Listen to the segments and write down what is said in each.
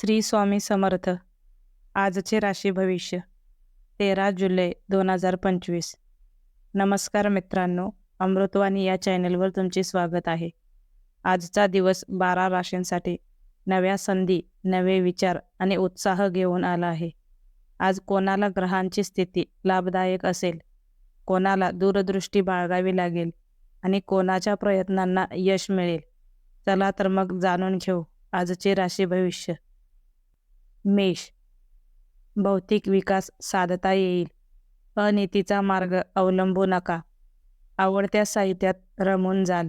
श्री स्वामी समर्थ. आजचे राशी भविष्य तेरा जुलै दोन हजार पंचवीस. नमस्कार मित्रांनो अमृतवाणी या चॅनलवर तुमचे स्वागत आहे. आजचा दिवस बारा राशींसाठी नव्या संधी नवे विचार आणि उत्साह घेऊन आला आहे. आज कोणाला ग्रहांची स्थिती लाभदायक असेल? कोणाला दूरदृष्टी बाळगावी लागेल? आणि कोणाच्या प्रयत्नांना यश मिळेल? चला तर मग जाणून घेऊ आजचे राशी भविष्य. मेष. भौतिक विकास साधता येईल. अनितीचा मार्ग अवलंबू नका. आवडत्या साहित्यात रमून जाल.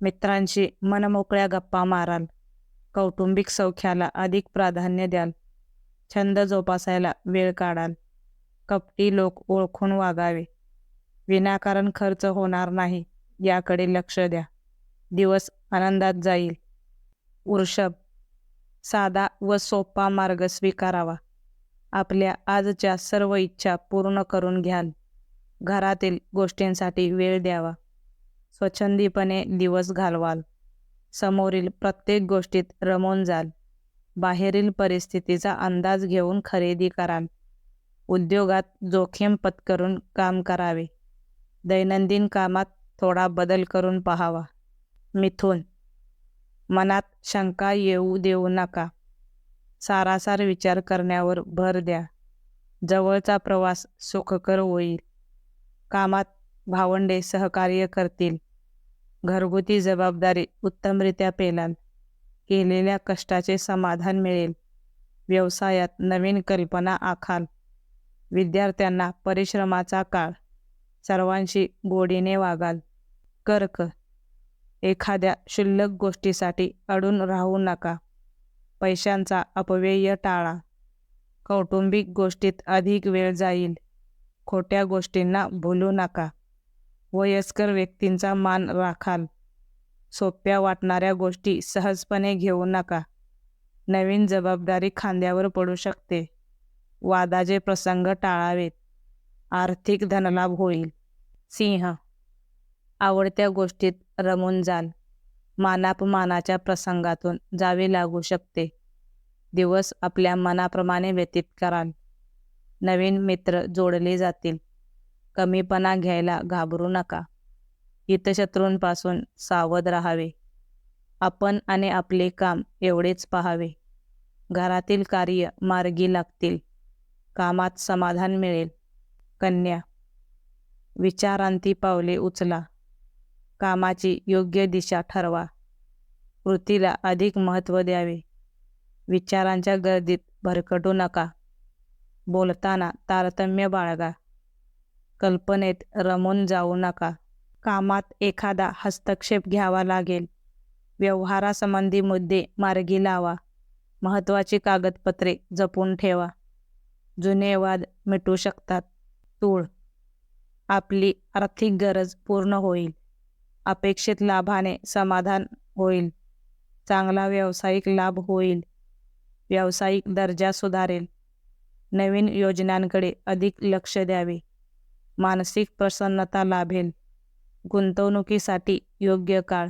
मित्रांशी मनमोकळ्या गप्पा माराल. कौटुंबिक सौख्याला अधिक प्राधान्य द्याल. छंद जोपासायला वेळ काढाल. कपटी लोक ओळखून वागावे. विनाकारण खर्च होणार नाही याकडे लक्ष द्या. दिवस आनंदात जाईल. वृषभ साधा व सोपा मार्ग स्वीकारावा. आपल्या आजच्या सर्व इच्छा पूर्ण करून घ्याल. घरातील गोष्टींसाठी वेळ द्यावा. स्वच्छंदीपणे दिवस घालवाल. समोरील प्रत्येक गोष्टीत रमून जाल. बाहेरील परिस्थितीचा अंदाज घेऊन खरेदी कराल. उद्योगात जोखीम पत्करून काम करावे. दैनंदिन कामात थोडा बदल करून पहावा. मिथून मनात शंका येऊ देऊ नका. सारासार विचार करण्यावर भर द्या. जवळचा प्रवास सुखकर होईल. कामात भावंडे सहकार्य करतील. घरगुती जबाबदारी उत्तमरित्या पेलाल. केलेल्या कष्टाचे समाधान मिळेल. व्यवसायात नवीन कल्पना आखाल. विद्यार्थ्यांना परिश्रमाचा काळ. सर्वांशी गोडीने वागाल. कर्क एखाद्या क्षुल्लक गोष्टीसाठी अडून राहू नका. पैशांचा अपव्यय टाळा. कौटुंबिक गोष्टीत अधिक वेळ जाईल. खोट्या गोष्टींना भुलू नका. वयस्कर व्यक्तींचा मान राखाल. सोप्या वाटणाऱ्या गोष्टी सहजपणे घेऊ नका. नवीन जबाबदारी खांद्यावर पडू शकते. वादाचे प्रसंग टाळावेत. आर्थिक धनलाभ होईल. सिंह. आवडत्या गोष्टीत रमून जाल. मानापमानाच्या प्रसंगातून जावे लागू शकते. दिवस आपल्या मनाप्रमाणे व्यतीत कराल. नवीन मित्र जोडले जातील. कमीपणा घ्यायला घाबरू नका. हितशत्रूंपासून सावध राहावे. आपण आणि आपले काम एवढेच पाहावे. घरातील कार्य मार्गी लागतील. कामात समाधान मिळेल. कन्या. विचारांती पावले उचला. कामाची योग्य दिशा ठरवा. कृतीला अधिक महत्त्व द्यावे. विचारांच्या गर्दीत भरकटू नका. बोलताना तारतम्य बाळगा. कल्पनेत रमून जाऊ नका. कामात एखादा हस्तक्षेप घ्यावा लागेल. व्यवहारासंबंधी मुद्दे मार्गी लावा. महत्त्वाची कागदपत्रे जपून ठेवा. जुने वाद मिटू शकतात. तूळ. आपली आर्थिक गरज पूर्ण होईल. अपेक्षित लाभाने समाधान होईल. चांगला व्यावसायिक लाभ होईल. व्यावसायिक दर्जा सुधारेल. नवीन योजनांकडे अधिक लक्ष द्यावे. मानसिक प्रसन्नता लाभेल. गुंतवणुकीसाठी योग्य काळ.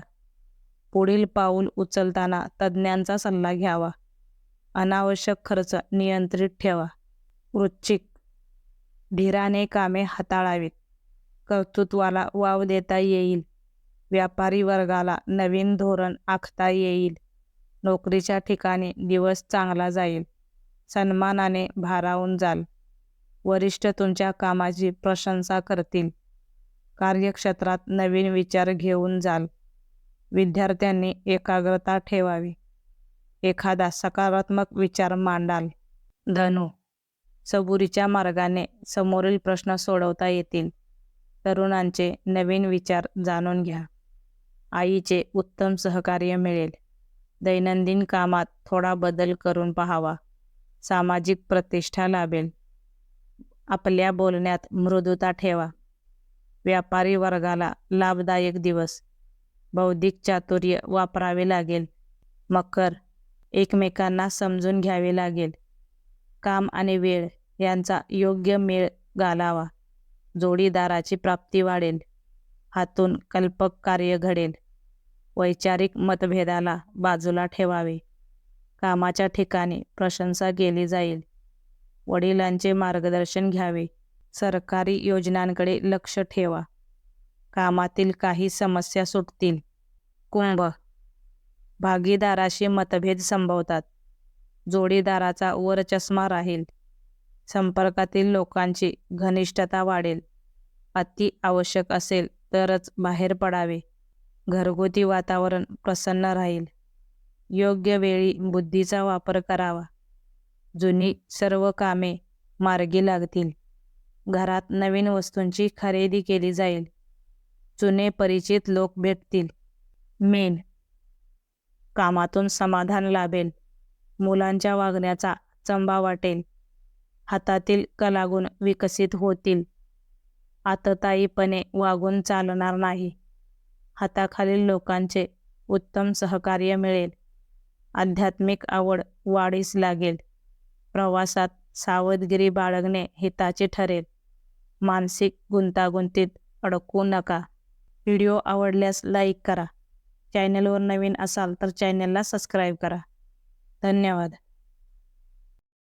पुढील पाऊल उचलताना तज्ज्ञांचा सल्ला घ्यावा. अनावश्यक खर्च नियंत्रित ठेवा. वृश्चिक धीराने कामे हाताळावीत. कर्तृत्वाला वाव देता येईल. व्यापारी वर्गाला नवीन धोरण आखता येईल. नोकरीच्या ठिकाणी दिवस चांगला जाईल. सन्मानाने भारावून जाल. वरिष्ठ तुमच्या कामाची प्रशंसा करतील. कार्यक्षेत्रात नवीन विचार घेऊन जाल. विद्यार्थ्यांनी एकाग्रता ठेवावी. एखादा सकारात्मक विचार मांडाल. धनु सबुरीच्या मार्गाने समोरील प्रश्न सोडवता येतील. तरुणांचे नवीन विचार जाणून घ्या. आईचे उत्तम सहकार्य मिळेल. दैनंदिन कामात थोडा बदल करून पाहावा. सामाजिक प्रतिष्ठा लाभेल. आपल्या बोलण्यात मृदुता ठेवा. व्यापारी वर्गाला लाभदायक दिवस. बौद्धिक चातुर्य वापरावे लागेल. मकर एकमेकांना समजून घ्यावे लागेल. काम आणि वेळ यांचा योग्य मेळ घालावा. जोडीदाराची प्राप्ती वाढेल. हातून कल्पक कार्य घडेल. वैचारिक मतभेदाला बाजूला ठेवावे. कामाच्या ठिकाणी प्रशंसा केली जाईल. वडिलांचे मार्गदर्शन घ्यावे. सरकारी योजनांकडे लक्ष ठेवा. कामातील काही समस्या सुटतील. कुंभ. भागीदाराशी मतभेद संभवतात. जोडीदाराचा वरचष्मा राहील. संपर्कातील लोकांची घनिष्ठता वाढेल. अति आवश्यक असेल तरच बाहेर पडावे. घरगुती वातावरण प्रसन्न राहील. योग्य वेळी बुद्धीचा वापर करावा. जुनी सर्व कामे मार्गी लागतील. घरात नवीन वस्तूंची खरेदी केली जाईल. जुने परिचित लोक भेटतील. मेन. कामातून समाधान लाभेल. मुलांच्या वागण्याचा चंबा वाटेल. हातातील कलागुण विकसित होतील. आतताईपणे वागून चालणार नाही. हाताखालील लोकांचे उत्तम सहकार्य मिळेल. आध्यात्मिक आवड वाढीस लागेल. प्रवासात सावधगिरी बाळगणे हिताचे ठरेल. मानसिक गुंतागुंतीत अडकू नका. व्हिडिओ आवडल्यास लाईक करा. चॅनलवर नवीन असाल तर चॅनलला सबस्क्राईब करा. धन्यवाद.